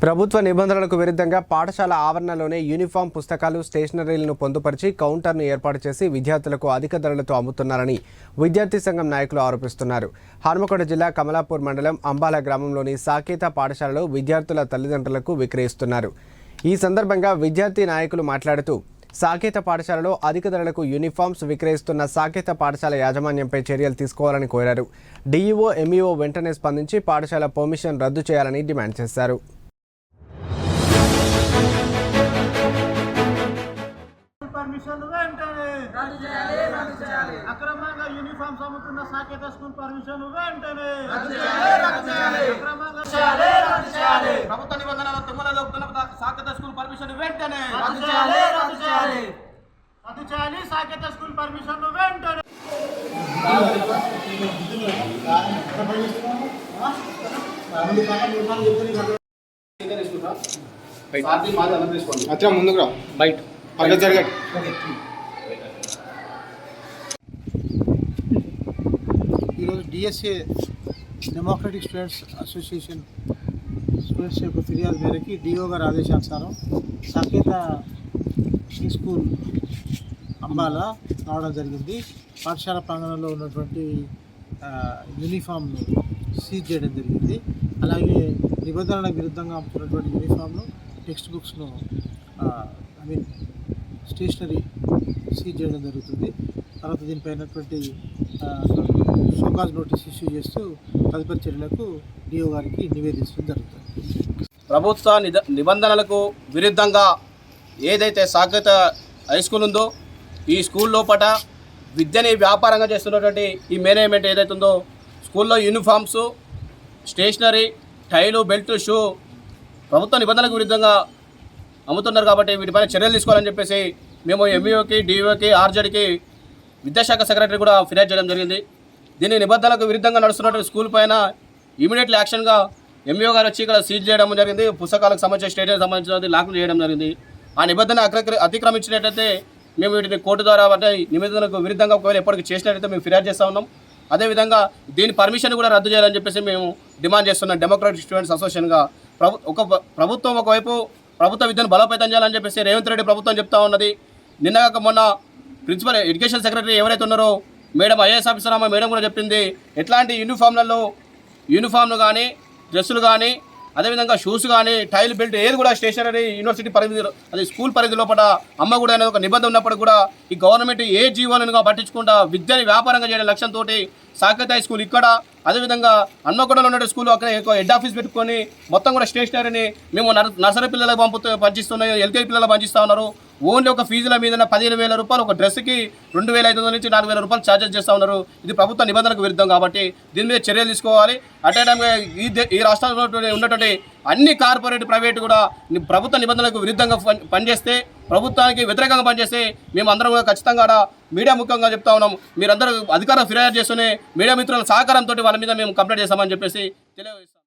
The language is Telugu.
ప్రభుత్వ నిబంధనలకు విరుద్ధంగా పాఠశాల ఆవరణలోనే యూనిఫామ్ పుస్తకాలు స్టేషనరీలను పొందుపరిచి కౌంటర్ను ఏర్పాటు చేసి విద్యార్థులకు అధిక ధరలతో అమ్ముతున్నారని విద్యార్థి సంఘం నాయకులు ఆరోపిస్తున్నారు. హనుమకొండ జిల్లా కమలాపూర్ మండలం అంబాల గ్రామంలోని సాకేత పాఠశాలలో విద్యార్థుల తల్లిదండ్రులకు విక్రయిస్తున్నారు. ఈ సందర్భంగా విద్యార్థి నాయకులు మాట్లాడుతూ సాకేత పాఠశాలలో అధిక ధరలకు యూనిఫామ్స్ విక్రయిస్తున్న సాకేత పాఠశాల యాజమాన్యంపై చర్యలు తీసుకోవాలని కోరారు. డీఈఓ ఎంఈఓ వెంటనే స్పందించి పాఠశాల పర్మిషన్ రద్దు చేయాలని డిమాండ్ చేశారు. పర్మిషన్ వెంటనే. అక్రమంగా యూనిఫామ్స్ అమ్ముతున్న సాకేత స్కూల్ పర్మిషన్ వెంటనే. అక్రమంగా ప్రభుత్వ నిబంధనల తుమ్మల దొక్కుతున్న సాకత స్కూల్ పర్మిషన్ వెంటనే. రద్దు చేయాలి సాకేత స్కూల్ పర్మిషన్ వెంటనే. అచ్చా ముందుకు రా. బయట. పక్కన జరగండి ఈరోజు DSA democratic students association students యొక్క ఫిర్యాదు మేరకి డిఓ గారి ఆదేశానుసారం సాకేత ఈ స్కూల్ అంబాల రావడం జరిగింది. పాఠశాల ప్రాంగణంలో ఉన్నటువంటి యూనిఫామ్ను సీజ్ చేయడం జరిగింది. అలాగే నిబంధనల విరుద్ధంగా అమ్ముతున్నటువంటి యూనిఫామ్ను టెక్స్ట్ బుక్స్ను ఐ మీన్ స్టేషనరీ సీజ్ చేయడం జరుగుతుంది. తర్వాత దీనిపైనటువంటి షోకాజ్ నోటీస్ ఇష్యూ చేస్తూ తదుపరి చర్యలకు డిఓ గారికి నివేదించడం జరుగుతుంది. ప్రభుత్వ నిబంధనలకు విరుద్ధంగా ఏదైతే సాకేత హై స్కూల్ ఉందో ఈ స్కూల్ లోపట విద్యని వ్యాపారంగా చేస్తున్నటువంటి ఈ మేనేజ్మెంట్ ఏదైతే ఉందో స్కూల్లో యూనిఫామ్స్ స్టేషనరీ టైలు బెల్ట్ షూ ప్రభుత్వ నిబంధనలకు విరుద్ధంగా అమ్ముతున్నారు కాబట్టి వీటిపైన చర్యలు తీసుకోవాలని చెప్పేసి మేము ఎంఈఓకి డిఓకి ఆర్జెడ్కి విద్యాశాఖ సెక్రటరీ కూడా ఫిర్యాదు చేయడం జరిగింది. దీని నిబంధనలకు విరుద్ధంగా నడుస్తున్నటువంటి స్కూల్ పైన ఇమీడియట్లీ యాక్షన్గా ఎంఈఓ గారు వచ్చి ఇక్కడ సీజ్ చేయడం జరిగింది. పుస్తకాలకు సంబంధించిన స్టేడియం సంబంధించినది లాక్ చేయడం జరిగింది. ఆ నిబంధన అతిక్రమించినట్లయితే అతిక్రమించినట్టయితే మేము వీటిని కోర్టు ద్వారా అంటే నిబంధనకు విరుద్ధంగా ఒకవేళ ఎప్పటికి చేసినట్టయితే మేము ఫిర్యాదు చేస్తూ ఉన్నాం. అదేవిధంగా దీని పర్మిషన్ కూడా రద్దు చేయాలని చెప్పేసి మేము డిమాండ్ చేస్తున్నాం. డెమోక్రాటిక్ స్టూడెంట్స్ అసోసియేషన్గా ప్రభు ఒక ప్రభుత్వం ఒకవైపు ప్రభుత్వ విద్యను బలోపేతం చేయాలని చెప్పేసి రేవంత్ రెడ్డి ప్రభుత్వం చెప్తా ఉన్నది. నిన్న కాక మొన్న ప్రిన్సిపల్ ఎడ్యుకేషన్ సెక్రటరీ ఎవరైతే ఉన్నారో మేడం ఐఏఎస్ ఆఫీసర్ అమ్మ మేడం కూడా చెప్పింది. ఎట్లాంటి యూనిఫామ్లలో యూనిఫామ్లు కానీ డ్రెస్సులు కానీ అదేవిధంగా షూస్ కానీ టైల్ బెల్ట్ ఏది కూడా స్టేషనరీ యూనివర్సిటీ పరిధి అది స్కూల్ పరిధి లోపల అమ్మ కూడా అనేది ఒక నిబంధన ఉన్నప్పుడు కూడా ఈ గవర్నమెంట్ ఏ జీవోలను పట్టించకుండా విద్యని వ్యాపారంగా చేయడం లక్ష్యంతో సాకేత హై స్కూల్ ఇక్కడ. అదేవిధంగా అన్నగూడలో ఉన్న స్కూల్ అక్కడ ఎక్కువ హెడ్ ఆఫీస్ పెట్టుకొని మొత్తం కూడా స్టేషనరీని మేము నర్సరీ పిల్లలకు పంపుతూ పంచిస్తున్నాయి ఎల్కేజీ పిల్లలకు పంచిస్తా ఉన్నారు. ఓన్లీ ఒక ఫీజుల మీద పదిహేను వేల రూపాయలు ఒక డ్రెస్కి రెండు వేల ఐదు వందల నుంచి నాలుగు వేల రూపాయలు ఛార్జెస్ చేస్తూ ఉన్నారు. ఇది ప్రభుత్వ నిబంధనకు విరుద్ధం కాబట్టి దీని మీద చర్యలు తీసుకోవాలి. అటే టైంగా ఈ దే- ఈ రాష్ట్రంలో ఉన్నటువంటి- అన్ని కార్పొరేట్ ప్రైవేట్ కూడా ప్రభుత్వ నిబంధనలకు విరుద్ధంగా పనిచేస్తే ప్రభుత్వానికి వ్యతిరేకంగా పనిచేస్తే మేము అందరం కూడా ఖచ్చితంగా ఆడ మీడియా ముఖ్యంగా చెప్తా ఉన్నాం. మీరందరూ అధికారం ఫిర్యాదు చేస్తూనే మీడియా మిత్రుల సహకారంతో వాళ్ళ మీద మేము కంప్లైంట్ చేస్తామని చెప్పేసి తెలియజేస్తాం.